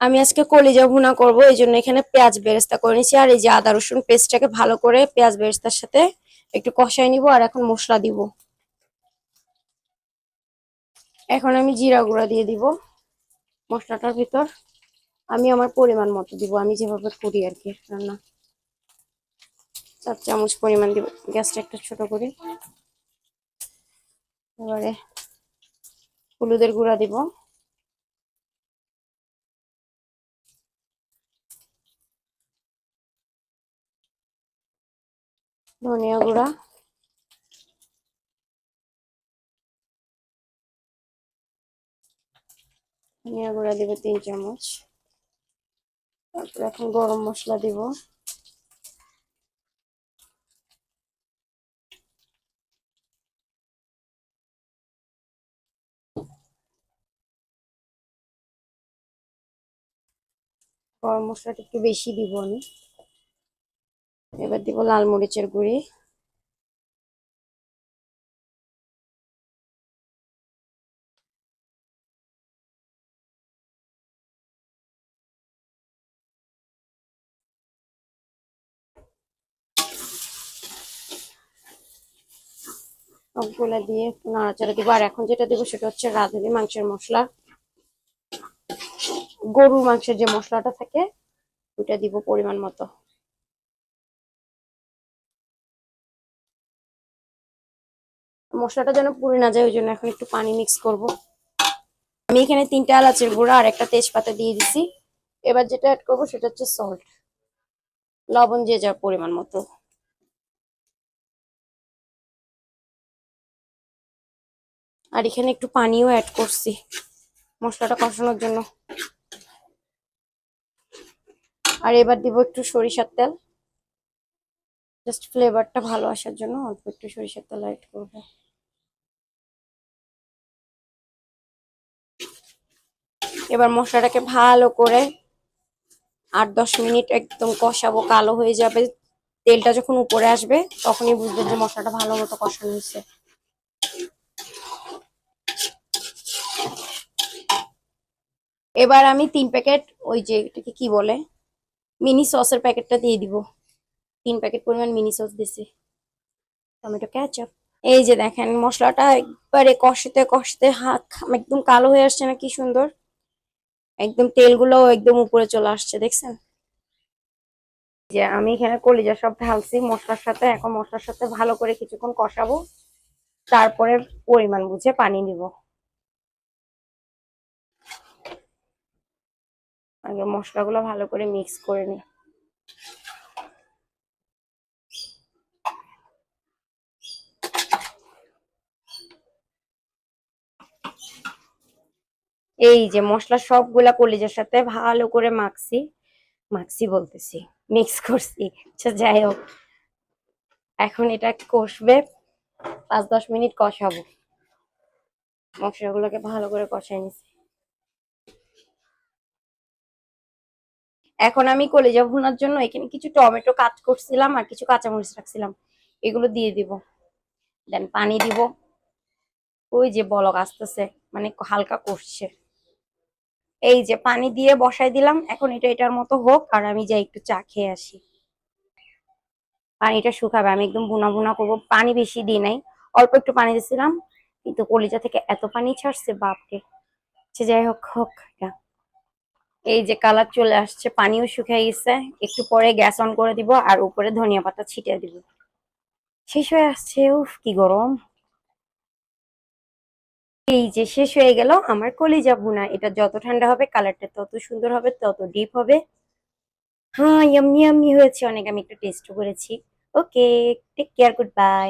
আমি আজকে কলিজা ভুনা করব, এই জন্য এখানে পেঁয়াজ বেরেস্তা করে নিয়েছি। আর এই যে আদা, রসুন পেস্টটাকে ভালো করে পেঁয়াজ বেরেস্তার সাথে একটু কষাই নিব আর এখন মশলা দিব। এখন আমি জিরা গুঁড়া দিয়ে দিব মশলাটার ভিতর। আমি আমার পরিমাণ মতো দিব, আমি যেভাবে করি আর কি রান্না। চার চামচ পরিমাণ দিব, গ্যাসটা একটা ছোট করি। এবারে হলুদের গুঁড়া দিব। ধনিয়া গুঁড়া। ধনিয়া গুঁড়া দিব তিন চামচ। তারপর এখন গরম মশলা দিব। গরম মশলাটা একটু বেশি দিব আমি। এবার দিব লাল মরিচের গুঁড়ি। সবগুলা দিয়ে একটু নাড়াচাড়া দিব। আর এখন যেটা দিব সেটা হচ্ছে রাঁধুনি মাংসের মশলা। গরুর মাংসের যে মশলাটা থাকে ওইটা দিব পরিমাণ মতো। মশলাটা যেন পুড়ে না যায়, ওই জন্য এখন একটু পানি মিক্স করব। আমি এখানে তিনটা এলাচের গুঁড়া আর একটা তেজপাতা দিয়ে দিছি। এবার যেটা অ্যাড করব সেটা হচ্ছে সল্ট লবণ যে যার পরিমাণ মতো। আর এখানে একটু পানিও অ্যাড করছি মশলাটা কষানোর জন্য। আর এবার দিব একটু সরিষার তেল। জাস্ট ফ্লেভারটা ভালো আসার জন্য অল্প একটু সরিষার তেল অ্যাড করব। এবার মশলাটাকে ভালো করে আট দশ মিনিট একদম কষাবো, কালো হয়ে যাবে। তেলটা যখন উপরে আসবে, তখনই বুঝবে যে মশলাটা ভালো মতো কষানো হয়েছে। এবার আমি তিন প্যাকেট ওই যে এটাকে কি বলে? মিনি সসের প্যাকেটটা দিয়ে দিব। তিন প্যাকেট পরিমাণ মিনি সস দিছি টমেটো ক্যাচআপ এই যে দেখেন, মশলাটা একবারে কষতে কষতে হাত একদম কালো হয়ে আসছে না, কি সুন্দর। একদম তেলগুলো একদম উপরে চলে আসছে, দেখছেন? যে আমি এখানে কলিজা সব ঢালছি, মশলার সাথে, এখন মশলার সাথে ভালো করে কিছুক্ষণ কষাবো, তারপরে পরিমাণ বুঝে পানি নিব আগে মশলাগুলো ভালো করে মিক্স করে নি এই যে মশলা সবগুলা কলিজার সাথে ভালো করে মাখছি। মাখছি বলতেছি মিক্স করছি। আচ্ছা যাই হোক। এখন এটা কষবে, পাঁচ দশ মিনিট কষাবো। মশলাগুলোকে ভালো করে কষাই নিছি। এখন আমি কলিজা ভুনার জন্য এখানে কিছু টমেটো কাট করছিলাম আর কিছু কাঁচামরিচ রাখছিলাম। এগুলো দিয়ে দিব। দেন পানি দিব। ওই যে বলক আসতেছে মানে হালকা কষছে। এই যে পানি দিয়ে বসাই দিলাম, এখন এটা এটার মতো হোক, আর আমি যাই একটু চা খেয়ে আসি। পানিটা শুকাবে, আমি একদম বুনা বুনা করব, পানি বেশি দিই নাই, অল্প একটু পানি দিয়েছিলাম, কিন্তু কলিজা থেকে এত পানি ছাড়ছে, বাপরে। সে যাই হোক হোক, এটা। এই যে কালার চলে আসছে, পানিও শুকিয়ে গেছে, একটু পরে গ্যাস অন করে দিব, আর উপরে ধনিয়া পাতা ছিটিয়ে দিব। শেষ হয়ে আসছে, উফ, কি গরম। এই যে শেষ হয়ে গেল আমার কলিজা ভুনা। এটা যত ঠান্ডা হবে কালারটা তত সুন্দর হবে, তত ডিপ হবে। হ্যাঁ ইয়াম্মি ইয়াম্মি হয়েছে। অনেক আমি একটু টেস্ট করেছি। Okay take care good bye